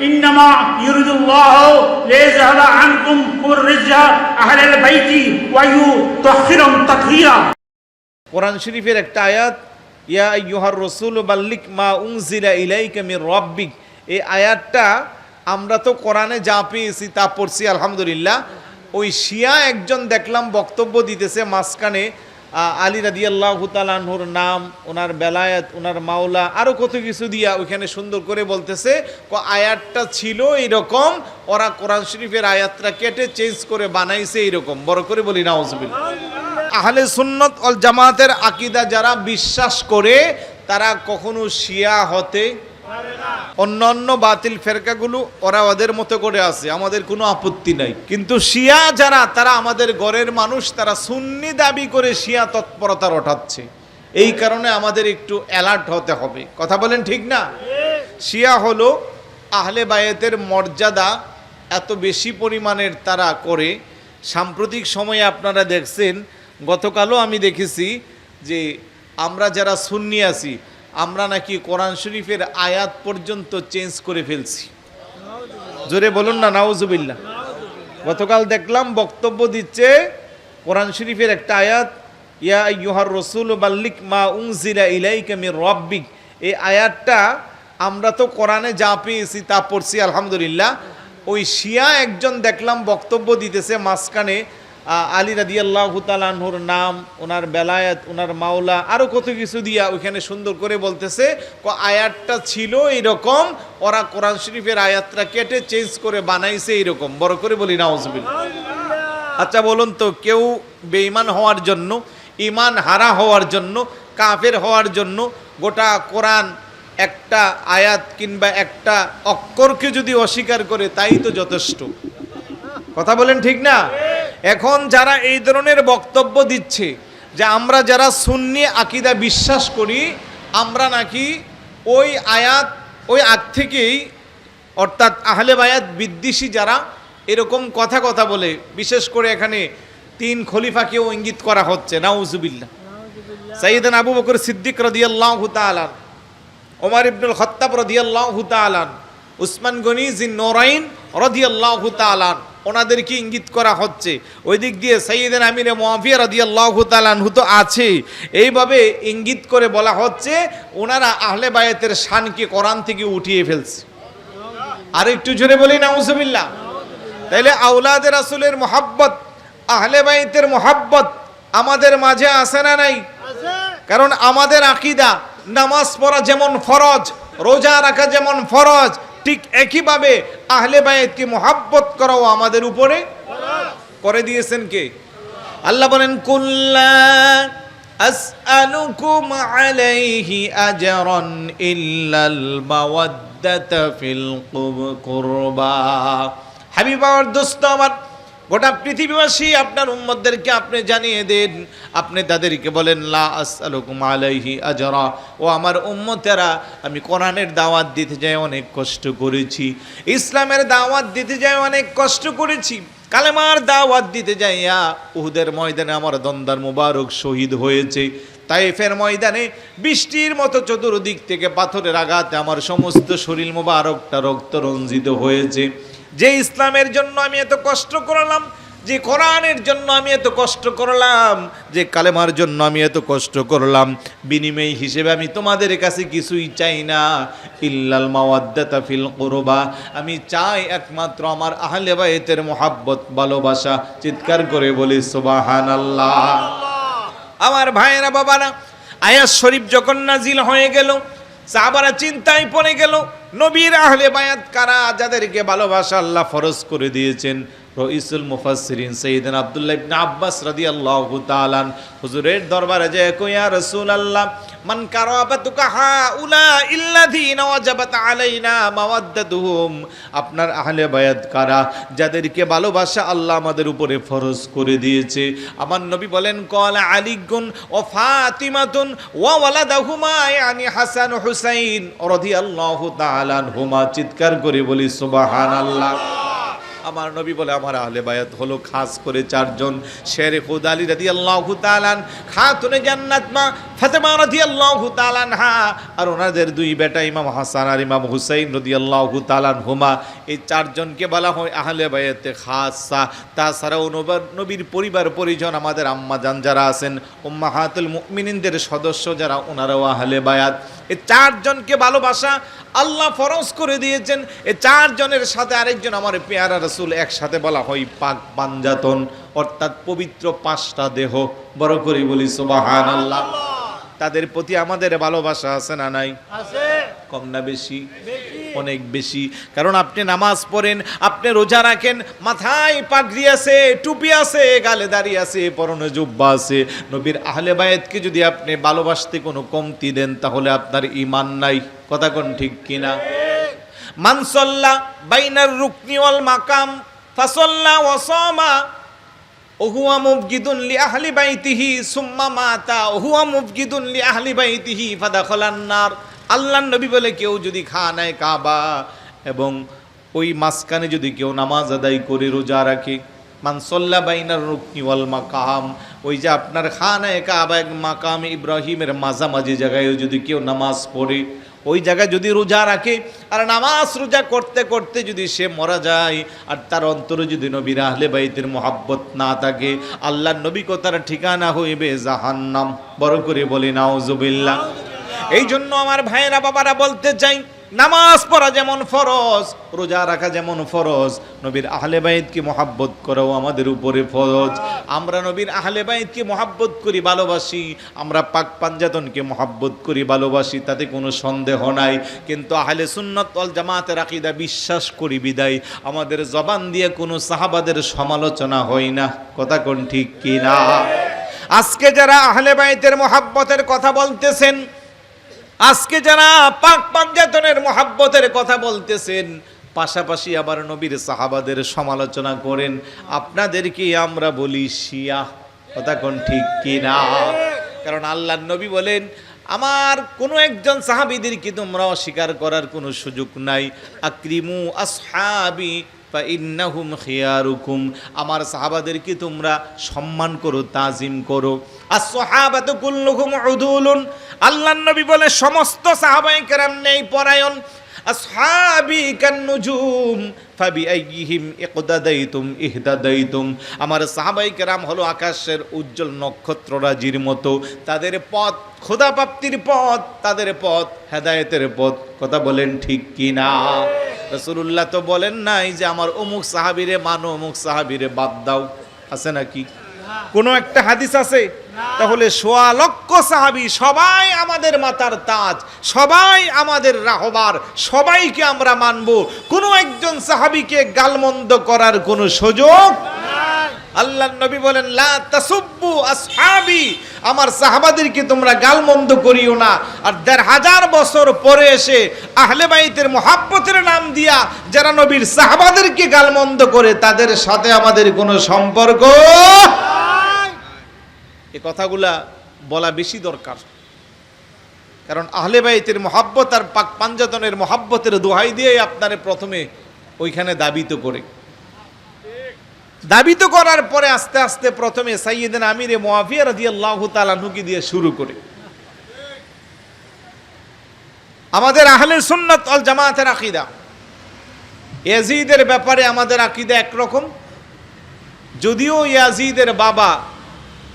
إنما يريد الله ليذهب عنكم الرجس أهل البيت ويطهرهم تطهيرا কোরআন শরীফের একটা আয়াত ইয়া ইয়ুহার রসুল বাল্লিক মা উংজিলা ইলাইকা মির রব্বিক এই আয়াতটা আমরা তো কোরআনে যা পেয়েছি তা পড়ছি আলহামদুলিল্লাহ ওই শিয়া একজন দেখলাম বক্তব্য দিতেছে মাঝখানে আহ, আলী রাদি আল্লাহ তালাহুর নাম, ওনার বেলায়াত, ওনার মাওলা আরও কত কিছু দিয়া ওইখানে সুন্দর করে বলতেছে আয়াতটা ছিল এইরকম, ওরা কোরআন শরীফের আয়াতটা কেটে চেঞ্জ করে বানাইছে এইরকম। বড় করে বলি নাউজবিল্লা আহলে সুন্নত অল জামাতের আকিদা যারা বিশ্বাস করে, তারা কখনো শিয়া হতে অন্যান্য বাতিল ফেরকাগুলো ওরা ওদের মতো করে আছে, আমাদের কোনো আপত্তি নাই। কিন্তু শিয়া যারা, তারা আমাদের ঘরের মানুষ, তারা সুন্নি দাবি করে শিয়া তৎপরতা রটাচ্ছে এই কারণে আমাদের একটু অ্যালার্ট হতে হবে। কথা বলেন ঠিক না? শিয়া হলো আহলে বায়েতের মর্যাদা এত বেশি পরিমাণের তারা করে। সাম্প্রতিক সময়ে আপনারা দেখছেন, গতকালও আমি দেখেছি যে আমরা যারা সুন্নি আছি আমরা নাকি কোরআন শরীফের আয়াত পর্যন্ত চেঞ্জ করে ফেলছি। জোরে বলুন না, নাউজুবিল্লাহ। গতকাল দেখলাম বক্তব্য দিচ্ছে কোরআন শরীফের একটা আয়াত, ইয়া ইয়ুহার রসুল বাল্লিক মা উংজিরা ইলাইকা মির রব্বিক। এই আয়াতটা আমরা তো কোরআনে যা পেয়েছি তা পড়ছি, আলহামদুলিল্লাহ। ওই শিয়া একজন দেখলাম বক্তব্য দিতেছে মাঝখানে আলী রাদি আল্লাহ তালাহুর নাম ওনার বেলায়াত ওনার মাওলা আরও কত কিছু দিয়া ওইখানে সুন্দর করে বলতেছে আয়াতটা ছিল এইরকম ওরা কোরআন শরীফের আয়াতটা কেটে চেঞ্জ করে বানাইছে এইরকম। বড় করে বলি নাউজবিল্লা আচ্ছা বলুন তো কেউ বেঈমান হওয়ার জন্য ইমান হারা হওয়ার জন্য কাফের হওয়ার জন্য গোটা কোরআন একটা আয়াত কিংবা একটা অক্ষরকে যদি অস্বীকার করে তাই তো যথেষ্ট। কথা বলেন ঠিক না? এখন যারা এই ধরনের বক্তব্য দিচ্ছে যে আমরা যারা সুন্নি আকিদা বিশ্বাস করি আমরা নাকি ওই আয়াত ওই আগ থেকেই অর্থাৎ আহলে বায়াত বিদ্বেষী যারা এরকম কথা কথা বলে বিশেষ করে এখানে তিন খলিফাকেও ইঙ্গিত করা হচ্ছে নাউজুবিল্লাহ। সাইয়েদান আবু বকর সিদ্দিক রাদিয়াল্লাহু তাআলা ওমর ইবনুল খত্তাব রাদিয়াল্লাহু তাআলা উসমান গনি জিন নোরাইন রাদিয়াল্লাহু তাআলা ওনাদেরকে ইঙ্গিত করা হচ্ছে। ওই দিক দিয়ে সাইয়েদান আমিরে মুয়াফিয়া রাদিয়াল্লাহু তাআলা আনহু তো আছে। এইভাবে ইঙ্গিত করে বলা হচ্ছে, ওনারা আহলে বায়াতের শানকে কোরআন থেকে উঠিয়ে ফেলছে। আর একটু জোরে বলি না নাউজুবিল্লাহ। তাইলে আউলাদের রাসূলের মোহাব্বত, আহলে বাইতের মোহাব্বত আমাদের মাঝে আসে না নাই? কারণ আমাদের আকিদা, নামাজ পড়া যেমন ফরজ, রোজা রাখা যেমন ফরজ ঠিক একইভাবে আহলে বায়েতকে মোহাব্বত করাও আমাদের উপরে করে দিয়েছেন কে? আল্লাহ বলেন, কুল্লা أسألكم عليه أجرا إلا المودة في القربى হাবিব আমার দোস্ত আমার গোটা পৃথিবীবাসী আপনার উম্মতদেরকে আপনি জানিয়ে দেন। আপনি তাদেরকে বলেন, লা আসআলুকুম আলাইহি আজরা। ও আমার উম্মতেরা, আমি কোরআনের দাওয়াত দিতে যাই অনেক কষ্ট করেছি। ইসলামের দাওয়াত দিতে যাই অনেক কষ্ট করেছি। কালেমার দাওয়াত দিতে যাইয়া উহুদের ময়দানে আমার দন্দার মুবারক শহীদ হয়েছে। তাইফের ময়দানে বৃষ্টির মতো চতুর্দিক থেকে পাথরের আঘাতে আমার সমস্ত শরীর মুবারকটা রক্ত রঞ্জিত হয়েছে। যে ইসলামের জন্য আমি এত কষ্ট করলাম, যে কোরআনের জন্য আমি এত কষ্ট করলাম, যে কালেমার জন্য আমি এত কষ্ট করলাম, বিনিময় হিসেবে আমি তোমাদের কাছে কিছুই চাই না। ইল্লাল মাওয়াদ্দাতা ফিল কুরবা, আমি চাই একমাত্র আমার আহলে বাইতের মোহাব্বত, ভালোবাসা চিৎকার করে বলি, সুবহানাল্লাহ। আমার ভাইয়েরা, বাবারা, আয়াস শরীফ যখন নাজিল হয়ে গেল, সাহাবারা চিন্তায় পড়ে গেল নবীর আহলে বায়াত কারা যাদেরকে ভালোবাসা আল্লাহ ফরজ করে দিয়েছেন? রইসুল মুফাসসিরিন সাইয়েদনা আব্দুল্লাহ ইবনে আব্বাস রাদিয়াল্লাহু তাআলা হুজুরের দরবারে যায় কইয়া রাসূলুল্লাহ, মান কারাবাতুকা হাউলা ইল্লাযীনা ওয়াজাবাত আলাইনা মাওয়াদ্দাতুহুম। আপনার আহলে বায়াত কারা? যাদেরকে ভালোবাসা আল্লাহ আমাদের উপরে ফরজ করে দিয়েছে। আমার নবী বলেন কলা আলিগুন ও ফাতিমাতুন ওয়া ওয়ালাদাহুমা ইয়ানি হাসান হুসাইন রাদিয়াল্লাহু তাআলা হুমা চিৎকার করে বলি, সুবহানাল্লাহ। আমার নবী বলে, আমার আহলে বায়াত হলো খাস করে চারজন। শের খুদ আলী রাদি আল্লাহ খাতুনে জান্নাত মা ফাতেমা রাদি আল্লাহ তালান হা আর ওনাদের দুই বেটা ইমাম হাসান আর ইমাম হুসাইন রদি আল্লাহ তালান হুমা এই চারজনকে বলা হয় আহলে বায়াতে খাসা। তাছাড়াও নবার- নবীর পরিবার পরিজন আমাদের আম্মা জান যারা আছেন, উম্মাহাতুল মুমিনিনদের সদস্য যারা ওনারাও আহলে বায়াত। এই চারজনকে ভালোবাসা আল্লাহ ফরজ করে দিয়েছেন। এই চারজনের সাথে আরেকজন আমার পেয়ারা রসুল একসাথে বলা হয় পাক পাঞ্জাতন অর্থাৎ পবিত্র পাঁচটা দেহ। বড় করে বলি সুবাহান আল্লাহ তাদের প্রতি আমাদের ভালোবাসা আছে না নাই? কম না বেশি? অনেক বেশি। কারণ আপনি নামাজ পড়েন আপনি রোজা রাখেন মাথায় পাগড়ি আছে টুপি আছে গালে দাঁড়িয়ে আছে পরনে জুব্বা আছে। নবীর আহলে বায়েতকে যদি আপনি ভালোবাসতে কোনো কমতি দেন তাহলে আপনার ইমান নাই। কথা কোন ঠিক কিনা? মানসল্লা বাইনার রুকনি ওয়াল মাকাম ফাসল্লা ওয়াসামা ওহুয়া মুবগিদুন লি আহলি বাইতিহি সুম্মা মাতা, ওহুয়া মুবগিদুন লি আহলি বাইতিহি ফাদাখালান নার। আল্লাহর নবী বলে কেউ যদি খা খানায় কাবা এবং ওই মাঝখানে যদি কেউ নামাজ আদায় করে রোজা রাখে। মানসল্লা বাইনার রুকনি ওয়াল মাকাম, ওই যে আপনার খা খানায় কাবা এক মাকাম ইব্রাহিমের মাঝামাঝি জায়গায় যদি কেউ নামাজ পড়ে ওই জায়গায় যদি রোজা রাখে আর নামাজ রোজা করতে করতে যদি সে মরা যায় আর তার অন্তরে যদি নবীর আহলে বাইতের মোহাব্বত না থাকে আল্লাহ নবী কথার ঠিকানা হইবে জাহান্নাম। বড় করে বলি নাউজুবিল্লাহ। এই জন্য আমার ভাইয়েরা বাবারা বলতে চাই নামাজ পড়া যেমন ফরজ, রোজা রাখা যেমন ফরজ, নবীর আহলে বাইতকে মহাব্বত করাও আমাদের উপরে ফরজ। আমরা নবীর আহলে বাইতকে মহাব্বত করি, ভালোবাসি। আমরা পাক পাঞ্জাতনকে মহাব্বত করি, ভালোবাসি, তাতে কোনো সন্দেহ নাই। কিন্তু আহলে সুন্নত অল জামাতের আকিদা বিশ্বাস করি বিদায়। আমাদের জবান দিয়ে কোনো সাহাবাদের সমালোচনা হয় না। কথা কোন ঠিক কি না? আজকে যারা আহলে বাইতের মহাব্বতের কথা বলতেছেন আজকে যারা পাক পাঞ্জাতনের মহাব্বতের কথা বলতেছেন, পাশাপাশি আবার নবীর সাহাবাদের সমালোচনা করেন, আপনাদেরকে আমরা বলি শিয়া। কথা কোন ঠিক কি না কারণ আল্লাহ নবী বলেন, আমার কোনো একজন সাহাবিদেরকে তোমরা অস্বীকার করার কোনো সুযোগ নাই। আক্রিমু আসহাবি ইন্নাহুম খিয়ারুকুম। আমার সাহাবাদেরকে তোমরা সম্মান করো, তাজিম করো। আর সাহাবাতু কুল্লুহুম উদুলুন। আল্লাহর নবী বলে, সমস্ত সাহাবায়ে কেরাম নেই পরায়ণ। আসহাবি কান্নুজুম ফাবি আইহিম ইকদাদাইতুম ইহদাদাইতুম। আমার সাহাবাই কেরাম হলো আকাশের উজ্জ্বল নক্ষত্ররাজির মতো। তাদের পথ খোদা প্রাপ্তির পথ, তাদের পথ হেদায়েতের পথ। কথা বলেন ঠিক কি না রসুল্লাহ তো বলেন নাই যে আমার অমুক সাহাবিরে মানো অমুক সাহাবিরে বাদ দাও। আছে নাকি? কোনো একটা হাদিস আছে তাহলে সোয়া লক্ষ সাহাবি সবাই আমাদের মাতার তাজ, সবাই আমাদের রাহবার, সবাইকে আমরা মানব। কোনো একজন সাহাবিকে গালমন্দ করার কোনো সুযোগ আল্লাহ নবী বলেন আমার সাহাবাদেরকে তোমরা গালমন্দ করিও না। আর দেড় হাজার বছর পরে এসে আহলে বাইতের মহাব্বতের নাম দিয়া যারা নবীর সাহাবাদেরকে গালমন্দ করে, তাদের সাথে আমাদের কোনো সম্পর্ক এ কথাগুলা বলা বেশি দরকার। কারণ আহলে বাইতের মহাব্বত আর পাক পাঞ্জাতনের মহাব্বতের দোহাই দিয়ে আপনারে প্রথমে ওইখানে দাবিত করে। দাবিত করার পরে আস্তে আস্তে প্রথমে সাইয়েদিন আমিরে মোয়াফিয়া রাজি আল্লাহ তালানুকি দিয়ে শুরু করে। আমাদের আহলে সুন্নত অল জামাতের আকিদা। ইয়াজিদের ব্যাপারে আমাদের আকিদা একরকম। যদিও ইয়াজিদের বাবা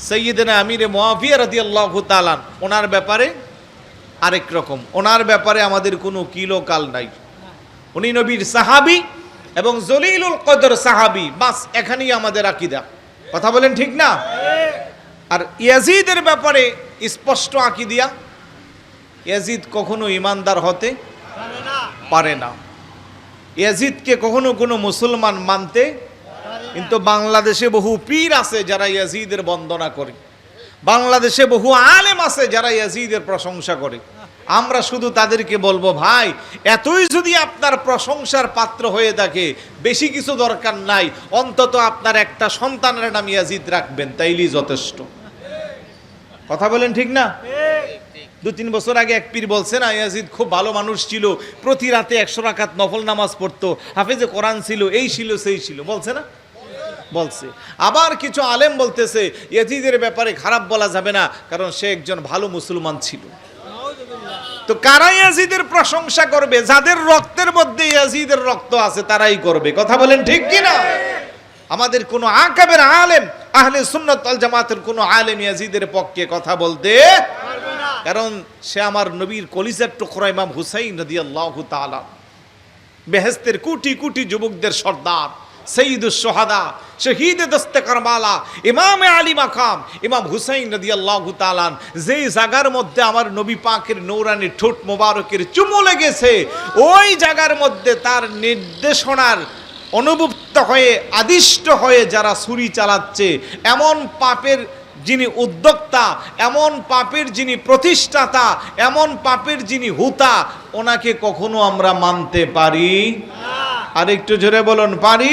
সৈয়দিন আমিরে মোয়াফিয়া রাজি আল্লাহ তালান ওনার ব্যাপারে আরেক রকম। ওনার ব্যাপারে আমাদের কোনো কিলো কাল নাই। উনি নবীর সাহাবি এবং জলিলুল কদর সাহাবি। বাস, এখানেই আমাদের আকিদা। কথা বলেন ঠিক না? আর ইয়াজিদের ব্যাপারে স্পষ্ট আকিদিয়া। ইয়াজিদ কখনো ইমানদার হতে পারে না। ইয়াজিদকে কখনো কোনো মুসলমান মানতে কিন্তু বাংলাদেশে বহু পীর আছে যারা ইয়াজিদের বন্দনা করে। বাংলাদেশে বহু আলেম আছে যারা ইয়াজিদের প্রশংসা করে। আমরা শুধু তাদেরকে বলব, ভাই, এতই যদি আপনার প্রশংসার পাত্র হয়ে থাকে, বেশি কিছু দরকার নাই। অন্তত আপনার একটা সন্তানের নাম ইয়াজিদ রাখবেন, তাইলেই যথেষ্ট। কথা বলেন ঠিক না? দু তিন বছর আগে এক পীর বলছে না, ইয়াজিদ খুব ভালো মানুষ ছিল, প্রতি রাতে একশো রাকাত নফল নামাজ পড়তো, হাফেজে কোরআন ছিল, এই ছিল, সেই ছিল। বলছে না? বলছে। আবার কিছু আলেম বলতেছে, ইয়াজিদের ব্যাপারে খারাপ বলা যাবে না, কারণ সে একজন ভালো মুসলমান ছিল। তো কারা ইয়াজিদের প্রশংসা করবে? যাদের রক্তের মধ্যে ইয়াজিদের রক্ত আছে, তারাই করবে। কথা বলেন ঠিক কি না আমাদের কোন আকাবের আলেম, আহলে সুন্নাত আল জামাতের কোন আলেম ইয়াজিদের পক্ষে কথা বলতে কারণ সে আমার নবীর কলিজার টুকরা ইমাম হুসাইন রাদিয়াল্লাহু তাআলা। বেহেস্তের কোটি কোটি যুবকদের সর্দার। সঈদুস সোহাদা, শহীদ দস্তে করবালা, ইমামে আলী মাকাম, ইমাম হুসাইন রাদিয়াল্লাহু তালান যেই জায়গার মধ্যে আমার নবী পাকের নৌরানি ঠোঁট মোবারকের চুমু লেগেছে, ওই জায়গার মধ্যে তার নির্দেশনার অনুভুক্ত হয়ে, আদিষ্ট হয়ে যারা ছুরি চালাচ্ছে, এমন পাপের যিনি উদ্যোক্তা, এমন পাপের যিনি প্রতিষ্ঠাতা, এমন পাপের যিনি হুতা, ওনাকে কখনো আমরা মানতে পারি? আর একটু জোরে বলুন পারি?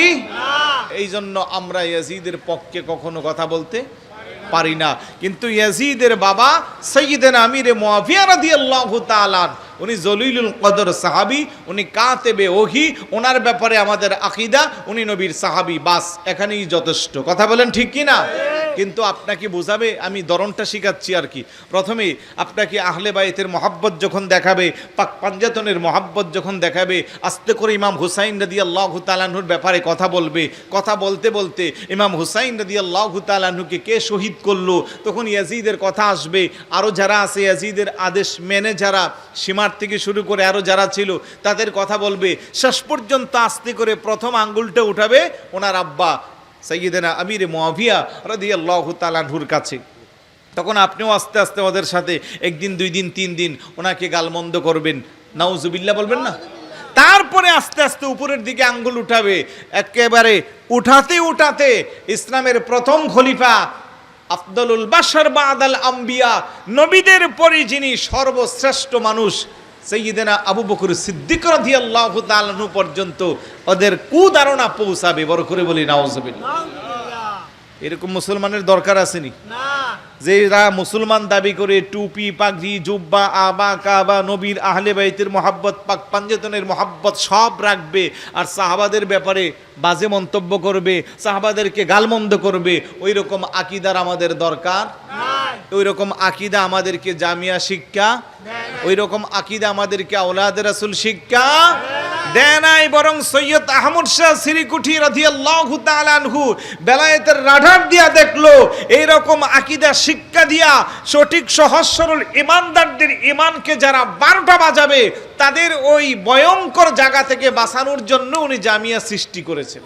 এই জন্য আমরা ইয়াজিদের পক্ষে কখনো কথা বলতে পারি না। কিন্তু ইয়াজিদের বাবা সৈয়দেন আমিরে মুয়াফিয়া রাদিয়াল্লাহু তাআলা উনি জলিলুল কদর সাহাবি উনি কাতেবে ওহি ওনার ব্যাপারে আমাদের আকিদা উনি নবীর সাহাবি বাস এখানেই যথেষ্ট। কথা বলেন ঠিক কি না কিন্তু আপনাকে বোঝাবে, আমি দরনটা শিখাচ্ছি আর কি। প্রথমে আপনাকে আহলে বাইতের মহাব্বত যখন দেখাবে, পাক পাঞ্জাতনের মহাব্বত যখন দেখাবে, আস্তে করে ইমাম হুসাইন রদি আল্লাহ তালাহুর ব্যাপারে কথা বলবে। কথা বলতে বলতে ইমাম হুসাইন রদি আল্লাহ তালাহুকে কে শহীদ করল? তখন ইয়াজিদের কথা আসবে। আরও যারা আছে, ইয়াজিদের আদেশ মেনে যারা, সীমার থেকে শুরু করে আরও যারা ছিল, তাদের কথা বলবে। শেষ পর্যন্ত আস্তে করে প্রথম আঙ্গুলটা উঠাবে ওনার আব্বা। সৈয়দেনা আমির মোয়াভিয়া রাদিয়াল্লাহু তাআলাহুর কাছে। তখন আপনিও আস্তে আস্তে ওদের সাথে একদিন, দুই দিন, তিন দিন ওনাকে গালমন্দ করবেন। নাউজুবিল্লাহ বলবেন না? তারপরে আস্তে আস্তে উপরের দিকে আঙ্গুল উঠাবে। একেবারে উঠাতে উঠাতে ইসলামের প্রথম খলিফা আফদলুল বাশার বাদাল আম্বিয়া, নবীদের পরে যিনি সর্বশ্রেষ্ঠ মানুষ সৈয়দেনা আবু বকর সিদ্দিক রাদিয়াল্লাহু তাআলা পর্যন্ত ওদের কুধারণা পৌঁছাবে বড় করে বলি নাউজুবিল্লাহ। এরকম মুসলমানের দরকার আসেনি যে মুসলমান দাবি করে টুপি পাগড়ি জুব্বা আবা কাবা নবীর আহলে বাইতের মোহাব্বত পাক পাঞ্জেতনের মোহাব্বত সব রাখবে আর সাহাবাদের ব্যাপারে বাজে মন্তব্য করবে সাহাবাদেরকে গালমন্দ করবে ওই রকম আকিদার আমাদের দরকার ওই রকম আকিদা আমাদেরকে জামিয়া শিক্ষা ওই রকম আকিদা আমাদেরকে আওলাদ রাসুল শিক্ষা দেয় নাই বরং সৈয়দ আহমদ শাহ সিরিকুঠি রাদিয়াল্লাহু তাআলা আনহু বেলায়েতের রাডার দিয়া দেখল এই রকম আকিদা শিক্ষা দিয়া সঠিক সহজ সরল ইমানদারদের ইমানকে যারা বারোটা বাজাবে তাদের ওই ভয়ঙ্কর জায়গা থেকে বাঁচানোর জন্য উনি জামিয়া সৃষ্টি করেছেন।